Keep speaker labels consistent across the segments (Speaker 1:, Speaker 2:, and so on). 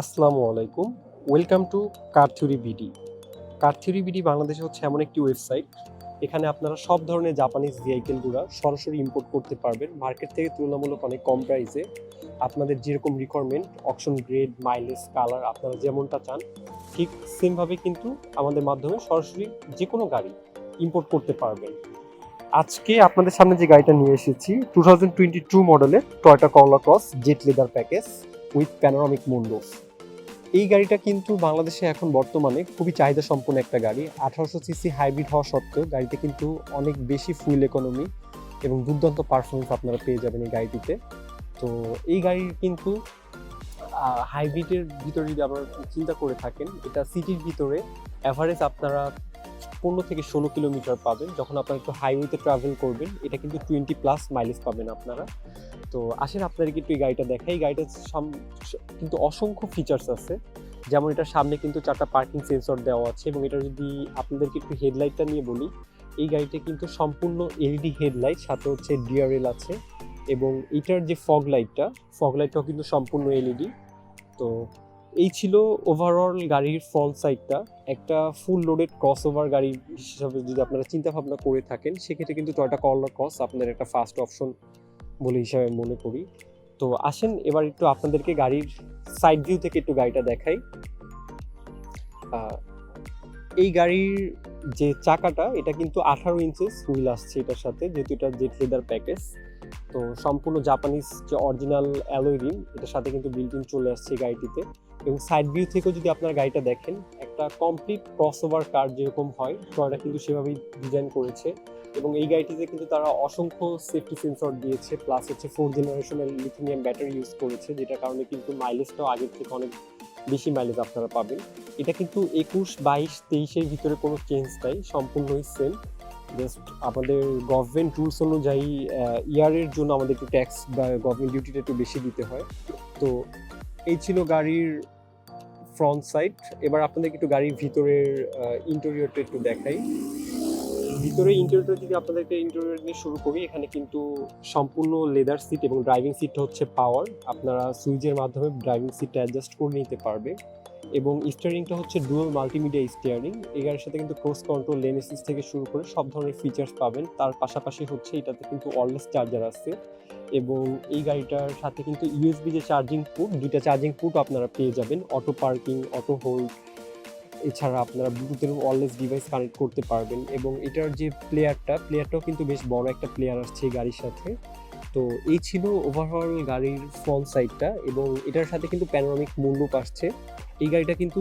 Speaker 1: আসসালামু আলাইকুম। Welcome to car BD car BD বাংলাদেশে হচ্ছে এমন একটি ওয়েবসাইট এখানে আপনারা সব ধরনের জাপানিজ ভেহিকেলগুলো সরাসরি ইম্পোর্ট করতে পারবেন। মার্কেট থেকে তুলনামূলক অনেক কম প্রাইসে আপনাদের যেরকম requirement option grade mileage colour আপনারা যেমনটা চান, ঠিক সেমভাবে কিন্তু আমাদের মাধ্যমে সরাসরি যে কোনো গাড়ি ইম্পোর্ট করতে পারবেন। আজকে আপনাদের সামনে যে গাড়িটা নিয়ে এসেছি টু থাউজেন্ড টোয়েন্টি টু মডেলের Toyota Corolla Cross Z leather package with panoramic মুন্ডোস এই গাড়িটা কিন্তু বাংলাদেশে এখন বর্তমানে খুবই চাহিদা সম্পন্ন একটা গাড়ি। আঠারোশো সিসি হাইব্রিড হওয়া সত্ত্বেও গাড়িতে কিন্তু অনেক বেশি ফুল ইকোনমি এবং দুর্দান্ত পারফরমেন্স আপনারা পেয়ে যাবেন এই গাড়িটিতে। তো এই গাড়ির কিন্তু হাইব্রিডের ভিতরে যদি আপনারা চিন্তা করে থাকেন, এটা সিটির ভিতরে অ্যাভারেজ আপনারা পনেরো থেকে ষোলো কিলোমিটার পাবেন। যখন আপনারা একটু হাইওয়েতে ট্রাভেল করবেন, এটা কিন্তু টোয়েন্টি প্লাস মাইলেজ পাবেন আপনারা। তো আসেন আপনাদেরকে একটু এই গাড়িটা দেখাই। এই গাড়িটার সাম- কিন্তু অসংখ্য ফিচার্স আছে। যেমন এটার সামনে কিন্তু চারটা পার্কিং সেন্সর দেওয়া আছে এবং এটা যদি আপনাদেরকে একটু হেডলাইটটা নিয়ে বলি, এই গাড়িটা কিন্তু সম্পূর্ণ এলইডি হেডলাইট সাথে হচ্ছে ডিআরএল আছে এবং এটার যে ফগ লাইটটা ফগ লাইটটাও কিন্তু সম্পূর্ণ এলইডি তো এই ছিল ওভারঅল গাড়ির ফ্রন্ট সাইডটা একটা ফুল লোডেড ক্রস ওভার গাড়ি হিসাবে যদি আপনারা চিন্তা ভাবনা করে থাকেন, সেক্ষেত্রে কিন্তু টয়টা করলা ক্রস আপনার একটা ফার্স্ট অপশন বলে হিসাবে মনে করি। তো আসেন, এবার একটু আপনাদেরকে গাড়ির সাইড ভিউ থেকে একটু গাড়িটা দেখাই। এই গাড়ির যে চাকাটা, এটা কিন্তু আঠারো ইঞ্চেস হুইল আসছে এটার সাথে, যেহেতু এটা জেট লেদার প্যাকেজ তো সম্পূর্ণ জাপানিজ যে অরিজিনাল অ্যালোয় রিম এটার সাথে কিন্তু ইন চলে আসছে গাড়িটিতে। এবং সাইড ভিউ থেকেও যদি আপনার গাড়িটা দেখেন, একটা কমপ্লিট ক্রস ওভার কার যেরকম হয় টয়টা কিন্তু সেভাবেই ডিজাইন করেছে এবং এই গাড়িটিতে কিন্তু তারা অসংখ্য সেফটি সেন্সর দিয়েছে প্লাস হচ্ছে ফোর জেনারেশনের লিথিয়াম ব্যাটারি ইউজ করেছে, যেটার কারণে কিন্তু মাইলেজটাও আগের থেকে অনেক বেশি মাইলেজ আপনারা পাবেন। এটা কিন্তু একুশ, বাইশ, তেইশের ভিতরে কোনো চেঞ্জ নাই, সম্পূর্ণই সেম জাস্ট আমাদের গভর্নমেন্ট রুলস অনুযায়ী ইয়ারের জন্য আমাদের একটু ট্যাক্স বা গভর্নমেন্ট ডিউটিটা একটু বেশি দিতে হয়। তো এই ছিল গাড়ির ফ্রন্ট সাইড এবার আপনাদেরকে একটু গাড়ির ভিতরের ইন্টেরিয়রটা একটু দেখাই। ভিতরে ইন্টেরিয়রটা যদি আপনাদেরকে ইন্টেরিয়র নিয়ে শুরু করি, এখানে কিন্তু সম্পূর্ণ লেদার সিট এবং ড্রাইভিং সিটটা হচ্ছে পাওয়ার আপনারা সুইচের মাধ্যমে ড্রাইভিং সিটটা অ্যাডজাস্ট করে নিতে পারবে। এবং স্টিয়ারিংটা হচ্ছে ডুয়াল মাল্টিমিডিয়া স্টিয়ারিং গাড়ির সাথে কিন্তু ক্রস কন্ট্রোল লেন অ্যাসিস্ট থেকে শুরু করে সব ধরনের ফিচার্স পাবেন। তার পাশাপাশি হচ্ছে এটাতে কিন্তু ওয়্যারলেস চার্জার আছে। এবং এই গাড়িটার সাথে কিন্তু ইউএসবি যে চার্জিং পুট দুইটা চার্জিং পুট আপনারা পেয়ে যাবেন। অটো পার্কিং অটো হোল্ড এছাড়া আপনারা ব্লুটুথের ওয়্যারলেস ডিভাইস কানেক্ট করতে পারবেন এবং এটার যে প্লেয়ারটা প্লেয়ারটাও কিন্তু বেশ বড় একটা প্লেয়ার আসছে এই গাড়ির সাথে। তো এই ছিল ওভারঅল গাড়ির ফ্রন্ট সাইডটা এবং এটার সাথে কিন্তু প্যানোরামিক মুন্ডুপ আসছে। এই গাড়িটা কিন্তু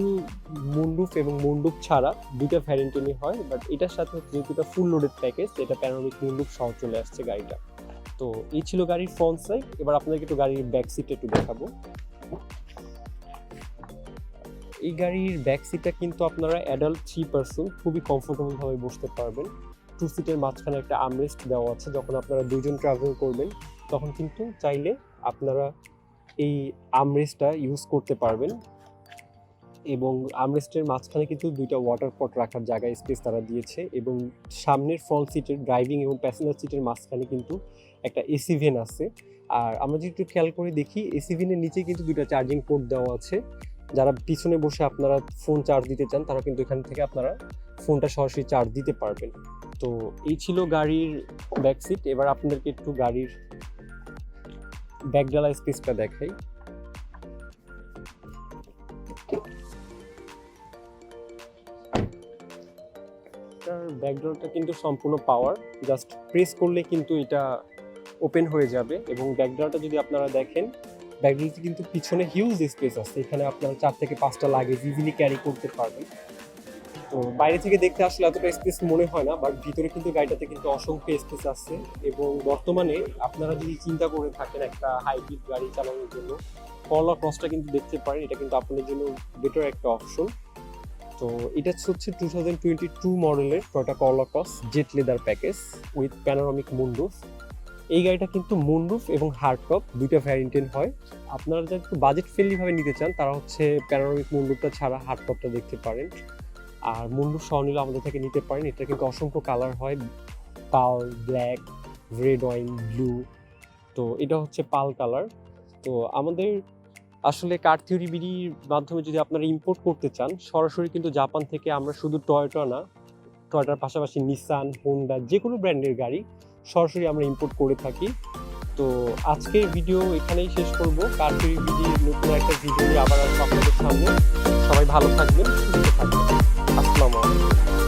Speaker 1: মুন্ডুপ এবং মুন্ডুপ ছাড়া দুইটা ভ্যারিয়েন্টে হয় বাট এটার সাথে যেহেতু এটা ফুল লোডেড প্যাকেজ এটা প্যানোরামিক মুন্ডুপ সহ চলে আসছে গাড়িটা। তো এই ছিল গাড়ির ফ্রন্ট সাইড এবার আপনাদেরকে একটু গাড়ির ব্যাক সিটটা একটু দেখাবো। এই গাড়ির ব্যাক সিটটা কিন্তু আপনারা অ্যাডাল্ট থ্রি পার্সন খুবই কমফোর্টেবল ভাবে বসতে পারবেন। টু সিটের মাঝখানে একটা আমরেস্ট দেওয়া আছে, যখন আপনারা দুজন ট্রাভেল করবেন, তখন কিন্তু চাইলে আপনারা এই আমরেস্টটা ইউজ করতে পারবেন। এবং আমরেস্টের মাঝখানে কিন্তু দুইটা ওয়াটার পট রাখার জায়গা স্পেস তারা দিয়েছে এবং সামনের ফ্রন্ট সিটের ড্রাইভিং এবং প্যাসেঞ্জার সিটের মাঝখানে কিন্তু একটা এসি ভেন আছে। আর আমরা যদি একটু খেয়াল করে দেখি এসি ভেনের নিচে কিন্তু দুইটা চার্জিং পোর্ট দেওয়া আছে। যারা পিছনে বসে আপনারা ফোন চার্জ দিতে চান, তারা কিন্তু এখান থেকে আপনারা ফোনটা সরাসরি চার্জ দিতে পারবেন। তো এই ছিল গাড়ির ব্যাক সিট এবার আপনাদেরকে একটু গাড়ির ব্যাকডালা স্পেসটা দেখাই। ব্যাকডোরটা কিন্তু সম্পূর্ণ পাওয়ার জাস্ট প্রেস করলে কিন্তু এটা ওপেন হয়ে যাবে এবং ব্যাকডোরটা যদি আপনারা দেখেন ব্যাগগুলিতে কিন্তু পিছনে হিউজ স্পেস আছে। এখানে আপনার চার থেকে পাঁচটা লাগেজ ইজিলি ক্যারি করতে পারবেন। তো বাইরে থেকে দেখতে আসলে এতটা স্পেস মনে হয় না বাট ভিতরে কিন্তু গাড়িটাতে কিন্তু অসংখ্য স্পেস আছে এবং বর্তমানে আপনারা যদি চিন্তা করে থাকেন একটা হাইব্রিড গাড়ি চালানোর জন্য করলা ক্রসটা কিন্তু দেখতে পারেন, এটা কিন্তু আপনাদের জন্য বেটার একটা অপশন তো এটা হচ্ছে টু থাউজেন্ড টোয়েন্টি টু মডেলের Toyota Corolla Cross Z leather package with panoramic moonroof এই গাড়িটা কিন্তু মুন্ডুফ এবং হার্ড টপ দুইটা ভ্যারিয়েন্টের হয়। আপনারা যারা একটু বাজেট ফ্রেন্ডলি ভাবে নিতে চান, তারা হচ্ছে প্যানোরামিক মুন্ডুপটা ছাড়া হার্ড টপটা দেখতে পারেন। আর সহ নিলে আমাদের থেকে নিতে পারেন। এটা কিন্তু অসংখ্য কালার হয়। Pearl black red wine blue তো এটা হচ্ছে পাল কালার তো আমাদের আসলে কার থিওরি বিডির মাধ্যমে যদি আপনারা ইম্পোর্ট করতে চান, সরাসরি কিন্তু জাপান থেকে আমরা শুধু টয়োটা না টয়োটার পাশাপাশি নিসান হোন্ডা যে কোনো ব্র্যান্ডের গাড়ি সরাসরি আমরা ইম্পোর্ট করে থাকি। তো আজকের ভিডিও এখানেই শেষ করব। কার ভিডিও নতুন একটা ভিডিও নিয়ে আবার আপনাদের সামনে, সবাই ভালো থাকবেন, সুস্থ থাকবেন। আসসালামু আলাইকুম।